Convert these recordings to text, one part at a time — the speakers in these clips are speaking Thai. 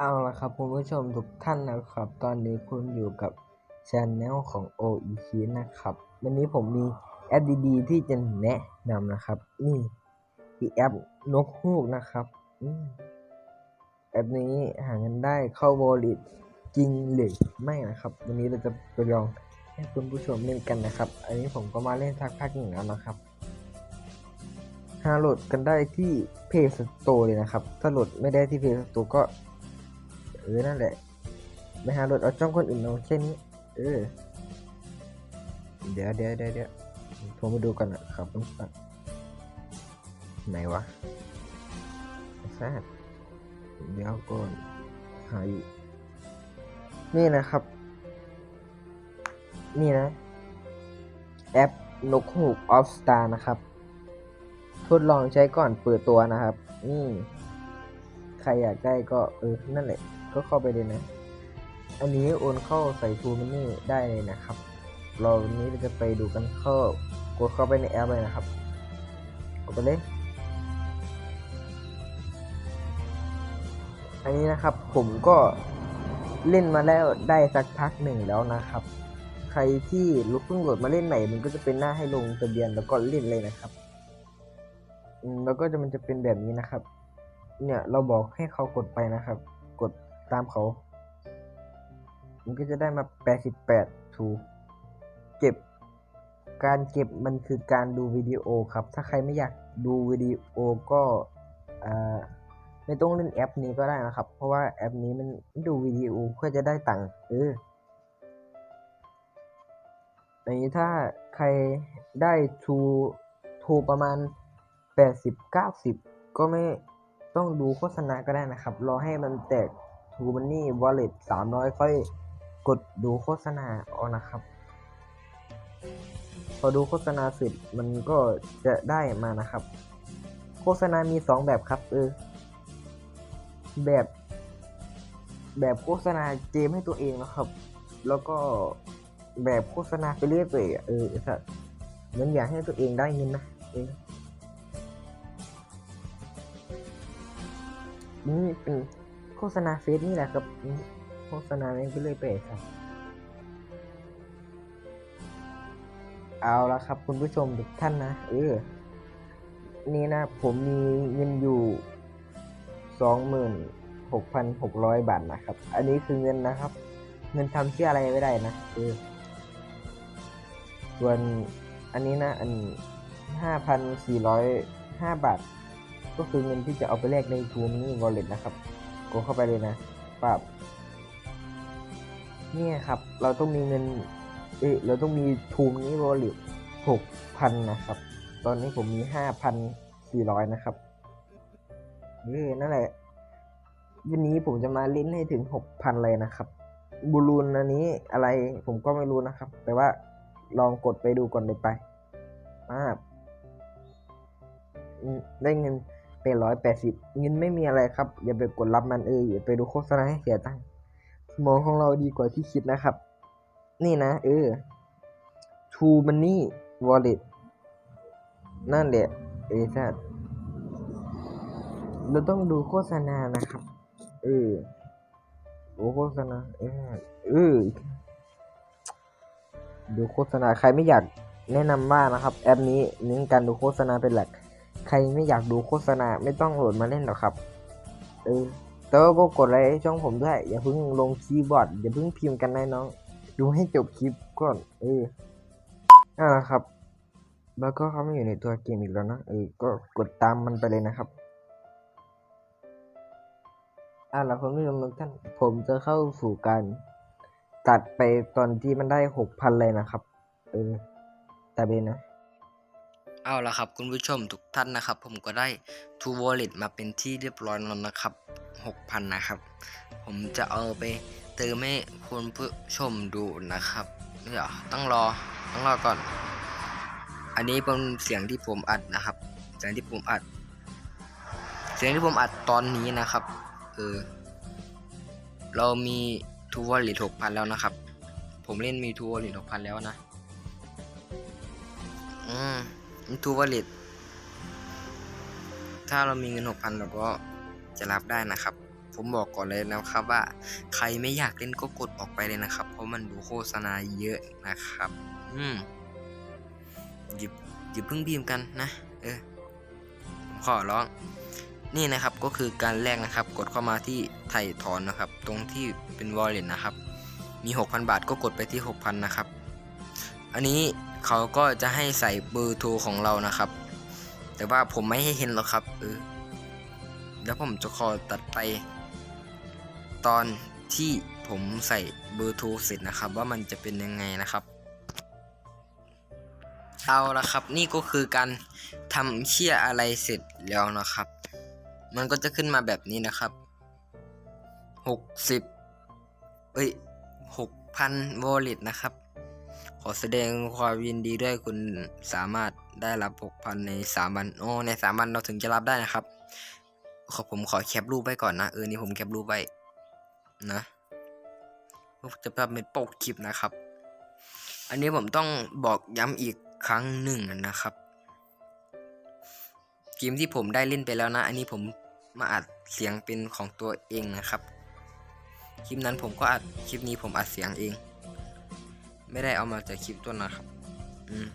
เอาละครับคุณผู้ชมทุกท่านนะครับ ตอนนี้คุณอยู่กับช anel ของ OEK นะครับ วันนี้ผมมีแอปดีๆที่จะแนะนำนะครับ นี่คือแอปนกฮูกนะครับอแอปนี้หาเงินได้เข้าวอลเล็ตจริงหรือไม่นะครับ วันนี้เราจะไปลองให้คุณผู้ชมเล่นกันนะครับ อันนี้ผมก็มาเล่นสักพักหนึ่งแล้วนะครับหาโหลดกันได้ที่ Play Store เลยนะครับ ถ้าโหลดไม่ได้ที่ Play Store ก็ เออ นั่นแหละไม่หาหลดเอาจ้องคนอื่นเอาแค่นี้ เออ เดี๋ยวเดี๋ยวเดี๋ยวเดี๋ยวผมมาดูกันนะครับต้องฟังไหนวะแซดเดี๋ยวก่อนหาอยู่นี่นะครับ นี่นะ แอปนกฮูกออฟสตาร์นะครับ ทดลองใช้ก่อนเปิดตัวนะครับ นี่ ใครอยากได้ก็ เออ นั่นแหละ ก็เข้าไปเลยนะ อันนี้โอนเข้าใส่ทูมินี่ได้เลยนะครับ เราวันนี้เราจะไปดูกันเข้ากดเข้าไปในแอปเลยนะครับกดไปเลยอันนี้นะครับผมก็เล่นมาแล้วได้สักพักหนึ่งแล้วนะครับ ใครที่ลุกเพิ่งโหลดมาเล่นใหม่ มันก็จะเป็นหน้าให้ลงทะเบียนแล้วก็เล่นเลยนะครับแล้วก็จะมันจะเป็นแบบนี้นะครับ เนี่ยเราบอกให้เขากดไปนะครับ กด ตามเขา มันก็จะได้มา 88 ถูกเก็บ การเก็บมันคือการดูวิดีโอครับ ถ้าใครไม่อยากดูวิดีโอก็ไม่ต้องเล่นแอปนี้ก็ได้นะครับ เพราะว่าแอปนี้มันดูวิดีโอเพื่อจะได้ตังค์เอออันนี้ถ้าใครได้ทูทูประมาณ 80 90 ก็ไม่ต้องดูโฆษณาก็ได้นะครับ รอให้มันแตก ทูมันนี่วอลเล็ต300ค่อยกดดูโฆษณาเอานะครับ พอดูโฆษณาเสร็จมันก็จะได้มานะครับ โฆษณามีสองแบบครับเออแบบ แบบโฆษณาเกมให้ตัวเองนะครับ แล้วก็แบบโฆษณาไปเรื่อยเปื่อยเออสัสเหมันอยากให้ตัวเองได้เงินนะเออนี่เป็น โฆษณาเฟซนี่แหละครับ โฆษณาเองไปเรื่อยเปื่อยครับ เอาละครับ คุณผู้ชมทุกท่านนะ เออ นี่นะ ผมมีเงินอยู่สองหมื่นหกพันหกร้อยบาทนะครับ อันนี้คือเงินนะครับ เงินทำเชี่ยอะไรไม่ได้นะเออส่วนอันนี้นะ อันห้าพันสี่ร้อยห้าบาท ก็คือเงินที่จะเอาไปแลกในทูมิวอลเล็ตนะครับ กเข้าไปเลยนะปับเนี่ยครับ เราต้องมีเงิน เอ้ยเราต้องมีทูมนี้วอลล็ตหกพันนะครับ ตอนนี้ผมมีห้าพันสี่ร้อยนะครับเออนั่นแหละ วันนี้ผมจะมาเล่นให้ถึงหกพันเลยนะครับบูลูนอันนี้อะไรผมก็ไม่รู้นะครับ แต่ว่าลองกดไปดูก่อนเลยไปอ่าได้เงิน เป็นร้อยแปดสิบเงินไม่มีอะไรครับ อย่าไปกดรับมันเอออย่าไปดูโฆษณาให้เสียตังค์สมองของเราดีกว่าที่คิดนะครับ นี่นะ เออ True Money Wallet นั่นแหละเออใช่เราต้องดูโฆษณานะครับ เออดูโฆษณาเออเออดูโฆษณาใครไม่อยากแนะนำว่านะครับ แอปนี้เน้นการดูโฆษณาเป็นหลัก ใครไม่อยากดูโฆษณาไม่ต้องโหลดมาเล่นหรอกครับ เออแต่ว่าก็กดไลค์ช่องผมด้วย อย่าเพิ่งลงคีย์บอร์ด อย่าเพิ่งพิมพ์กันนะน้อง ดูให้จบคลิปก่อน เออนั่นแหละครับ แล้วก็เขาไม่อยู่ในตัวเกมอีกแล้วนะ เออ ก็กดตามมันไปเลยนะครับอ่าแล้วคุณผู้ชมทุกท่าน ผมจะเข้าสู่การตัดไปตอนที่มันได้หกพันเลยนะครับ เออ แต่เบนนะ เอาละครับคุณผู้ชมทุกท่านนะครับ ผมก็ได้ True Wallet มาเป็นที่เรียบร้อยแล้วนะครับ 6,000 นะครับ ผมจะเอาไปเติมให้คุณผู้ชมดูนะครับเดี๋ยวต้องรอต้องรอก่อน อันนี้เป็นเสียงที่ผมอัดนะครับ เสียงที่ผมอัด เสียงที่ผมอัดตอนนี้นะครับเออเรามี True Wallet 6,000 แล้วนะครับ ผมเล่นมี True Wallet 6,000 แล้วนะ อืม ทูวอลเล็ตถ้าเรามีเงินหกพันเราก็จะรับได้นะครับ ผมบอกก่อนเลยนะครับว่าใครไม่อยากเล่นก็กดออกไปเลยนะครับ เพราะมันดูโฆษณาเยอะนะครับ อืมหยิบหยิบเพิ่งบีมกันนะ เออขอร้อง นี่นะครับก็คือการแลกนะครับ กดเข้ามาที่ไถ่ถอนนะครับ ตรงที่เป็น wallet นะครับ มี 6,000 บาทก็กดไปที่ 6,000 นะครับ อันนี้เขาก็จะให้ใส่เบอร์โทรของเรานะครับ แต่ว่าผมไม่ให้เห็นหรอกครับเออแล้วผมจะขอตัดไป ตอนที่ผมใส่เบอร์โทรเสร็จนะครับ ว่ามันจะเป็นยังไงนะครับ เอาละครับนี่ก็คือการทำเชี่ยอะไรเสร็จแล้วนะครับ มันก็จะขึ้นมาแบบนี้นะครับหกสิบเอ้ยหกพันวอลเล็ตนะครับ อแสดงความยินดีด้วยคุณสามารถได้รับหกพันในสามวัน โอ้ ในสามวันเราถึงจะรับได้นะครับ ขอผมขอแคปรูปไว้ก่อนนะ เออ นี่ผมแคปรูปไว้ นะจะทำเป็นปกคลิปนะครับ อันนี้ผมต้องบอกย้ำอีกครั้งหนึ่งนะครับ เกมที่ผมได้เล่นไปแล้วนะ อันนี้ผมมาอัดเสียงเป็นของตัวเองนะครับ คลิปนั้นผมก็อัด คลิปนี้ผมอัดเสียงเอง ไม่ได้เอามาจากคลิปต้นนะครับ อืม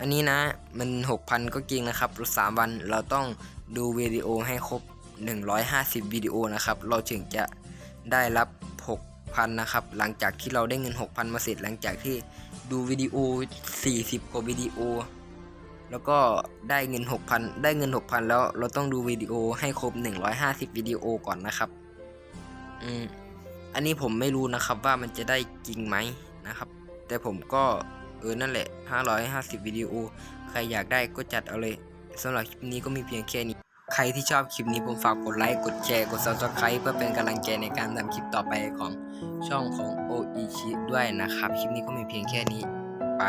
อันนี้นะ มันหกพันก็จริงนะครับสามวันเราต้องดูวิดีโอให้ครบ 150วิดีโอนะครับ เราถึงจะได้รับ 6,000 นะครับ หลังจากที่เราได้เงิน 6,000 มาเสร็จ หลังจากที่ดูวิดีโอ 40 กว่าวิดีโอ แล้วก็ได้เงิน 6,000 ได้เงิน 6,000 แล้วเราต้องดูวิดีโอให้ครบ 150วิดีโอก่อนนะครับ อืม อันนี้ผมไม่รู้นะครับว่ามันจะได้จริงไหมนะครับ แต่ผมก็เออนั่นแหละ 550 วิดีโอ ใครอยากได้ก็จัดเอาเลยสำหรับคลิปนี้ก็มีเพียงแค่นี้ ใครที่ชอบคลิปนี้ผมฝากกดไลค์ กดแชร์ กด subscribe เพื่อเป็นกำลังใจในการทำคลิปต่อไปของช่องของโออิชิด้วยนะครับ คลิปนี้ก็มีเพียงแค่นี้ ไป